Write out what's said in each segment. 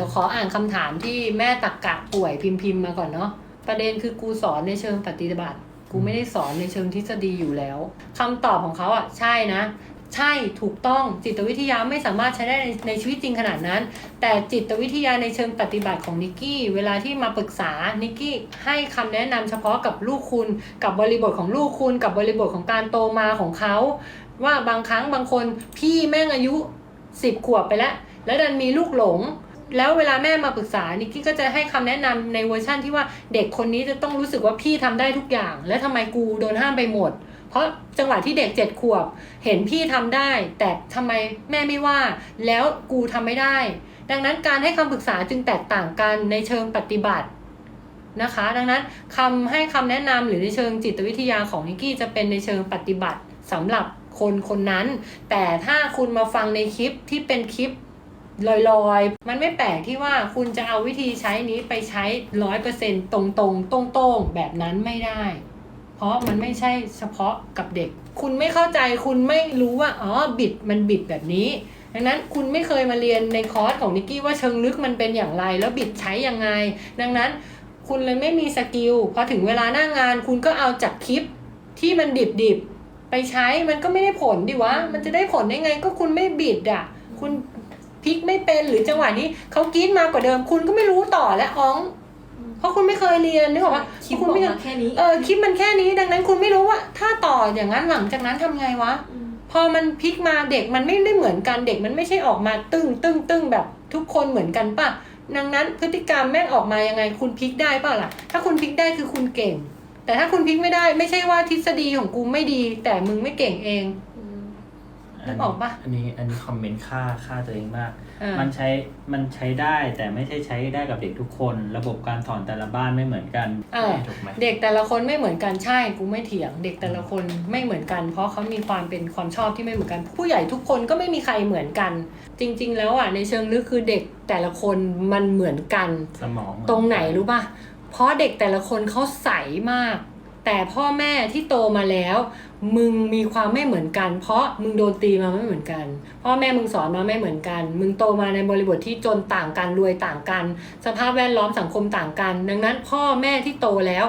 ดี๋ยวขออ่านคำถามที่แม่ตักกะป่วยพิมพ์พิมพ์มาก่อนเนาะประเด็นคือกูสอนในเชิงปฏิบัติ กูไม่ได้สอนในเชิงทฤษฎีอยู่แล้วคำตอบของเขาอะใช่นะ ใช่ถูกต้องจิตวิทยาไม่สามารถใช้ได้ในในชีวิตจริงขนาดนั้น แต่จิตวิทยาในเชิงปฏิบัติของนิกกี้ เวลาที่มาปรึกษานิกกี้ให้คำแนะนำเฉพาะกับลูกคุณ กับบริบทของลูกคุณ กับบริบทของการโตมาของเขา ว่าบางครั้งบางคนพี่แม่งอายุสิบขวบไปแล้ว แล้วดันมีลูกหลง แล้วเวลาแม่มาปรึกษานิกกี้ก็จะให้คำแนะนำในเวอร์ชั่นที่ว่าเด็กคนนี้จะต้องรู้สึกว่าพี่ทำได้ทุกอย่าง และทำไมกูโดนห้ามไปหมด เพราะจังหวะที่เด็กเจ็ดขวบ เห็นพี่ทำได้ แต่ทำไมแม่ไม่ว่า แล้วกูทำไม่ได้ ดังนั้นการให้คำปรึกษาจึงแตกต่างกันในเชิงปฏิบัตินะคะ ดังนั้นคำให้คำแนะนำหรือในเชิงจิตวิทยาของนิกกี้จะเป็นในเชิงปฏิบัติสำหรับคนคนนั้น แต่ถ้าคุณมาฟังในคลิปที่เป็นคลิป ลอยๆ มันไม่แปลกที่ว่าคุณจะเอาวิธีใช้นี้ไปใช้ร้อยเปอร์เซ็นตรงๆตรงๆแบบนั้นไม่ได้ เพราะมันไม่ใช่เฉพาะกับเด็ก คุณไม่เข้าใจคุณไม่รู้ว่าอ๋อบิดมันบิดแบบนี้ดังนั้นคุณไม่เคยมาเรียนในคอร์สของนิกกี้ว่าเชิงลึกมันเป็นอย่างไร แล้วบิดใช้ยังไง ดังนั้นคุณเลยไม่มีสกิลพอถึงเวลาหน้างาน คุณก็เอาจากคลิปที่มันดิบๆไปใช้มันก็ไม่ได้ผลดิวะมันจะได้ผลได้ไงก็คุณไม่บิดอะ คุณ ลิกไม่เป็นหรือจังหวะนี้เขากรีดมากกว่าเดิม คุณก็ไม่รู้ต่อและอ้อง เพราะคุณไม่เคยเรียนนึกออกปะคลิปคุบณอกไม่มาแค่นี้ เออคลิปมันแค่นี้ดังนั้นคุณไม่รู้ว่า ถ้าต่ออย่างนั้นหลังจากนั้นทำไงวะมพอมันพลิกมาเด็กมันไม่ได้เหมือนกันเด็กมันไม่ใช่ออกมาตึ้งตึ้งตึ้งแบบทุกคนเหมือนกันป่ะ ดังนั้นพฤติกรรมแม่งออกมายังไงคุณพลิกได้เปล่าล่ะ ถ้าคุณพลิกได้คือคุณเก่ง แต่ถ้าคุณพลิกไม่ได้ ไม่ใช่ว่าทฤษฎีของกูไม่ดี แต่มึงไม่เก่งเอง อืม นึกออกปะอันนี้อันนี้คอมเมนต์ค่าค่าตัวเองมากอ่ามันใช้มันใช้ได้แต่ไม่ใช่ใช้ได้กับเด็กทุกคน ระบบการสอนแต่ละบ้านไม่เหมือนกันเออถูกไหมเด็กแต่ละคนไม่เหมือนกันใช่กูไม่เถียง เด็กแต่ละคนไม่เหมือนกัน เพราะเขามีความเป็นความชอบที่ไม่เหมือนกัน ผู้ใหญ่ทุกคนก็ไม่มีใครเหมือนกัน จริง ๆ แล้วอะในเชิงลึกคือเด็กแต่ละคนมันเหมือนกันสมองเมือตรงไหนรู้ป่ะเพราะเด็กแต่ละคนเขาใสมาก แต่พ่อแม่ที่โตมาแล้ว มึงมีความไม่เหมือนกัน เพราะมึงโดนตีมาไม่เหมือนกัน พ่อแม่มึงสอนมาไม่เหมือนกัน มึงโตมาในบริบทที่จนต่างกันรวยต่างกัน สภาพแวดล้อมสังคมต่างกัน ดังนั้นพ่อแม่ที่โตแล้ว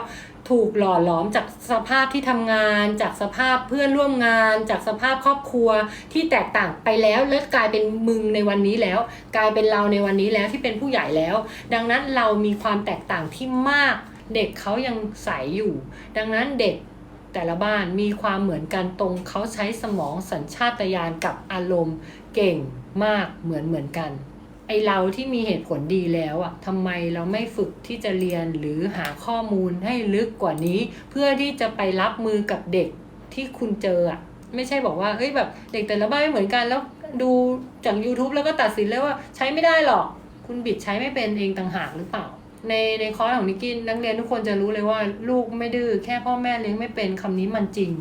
ถูกหล่อหลอมจากสภาพที่ทำงาน จากสภาพเพื่อนร่วมงาน จากสภาพครอบครัวที่แตกต่างไปแล้วและกลายเป็นมึงในวันนี้แล้ว กลายเป็นเราในวันนี้แล้วที่เป็นผู้ใหญ่แล้ว ดังนั้นเรามีความแตกต่างที่มาก เด็กเขายังใสอยู่ ดังนั้นเด็กแต่ละบ้านมีความเหมือนกันตรงเขาใช้สมองสัญชาตญาณกับอารมณ์เก่งมากเหมือนเหมือนกัน ไอเราที่มีเหตุผลดีแล้วอะทำไมเราไม่ฝึกที่จะเรียนหรือหาข้อมูลให้ลึกกว่านี้ เพื่อที่จะไปรับมือกับเด็กที่คุณเจออะไม่ใช่บอกว่าเอ้ยแบบเด็กแต่ละบ้านไม่เหมือนกันแล้วดูจาก YouTube แล้วก็ตัดสินเลยว่าใช้ไม่ได้หรอก คุณบิดใช้ไม่เป็นเองต่างหากหรือเปล่า ในในคอร์สของนิกกี้นักเรียนทุกคนจะรู้เลยว่า ลูกไม่ดื้อแค่พ่อแม่เลี้ยงไม่เป็นคำนี้มันจริง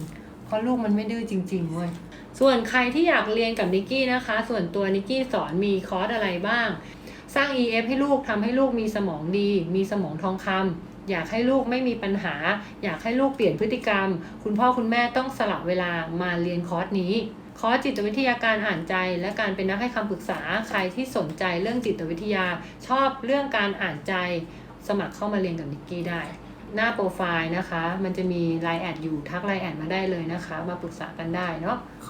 เพราะลูกมันไม่ดื้อจริงๆเว้ยส่วนใครที่อยากเรียนกับนิกกี้นะคะ ส่วนตัวนิกกี้สอนมีคอร์สอะไรบ้าง สร้าง EF ให้ลูกทำให้ลูกมีสมองดี มีสมองทองคำอยากให้ลูกไม่มีปัญหา อยากให้ลูกเปลี่ยนพฤติกรรม คุณพ่อคุณแม่ต้องสละเวลามาเรียนคอร์สนี้ คอร์สจิตวิทยาการอ่านใจ และการเป็นนักให้คำปรึกษาใครที่สนใจเรื่องจิตวิทยา ชอบเรื่องการอ่านใจ สมัครเข้ามาเรียนกับนิกกี้ได้ หน้าโปรไฟล์นะคะ มันจะมีไลน์แอดอยู่ทักไลน์แอดมาได้เลยนะคะ มาปรึกษากันได้เนาะ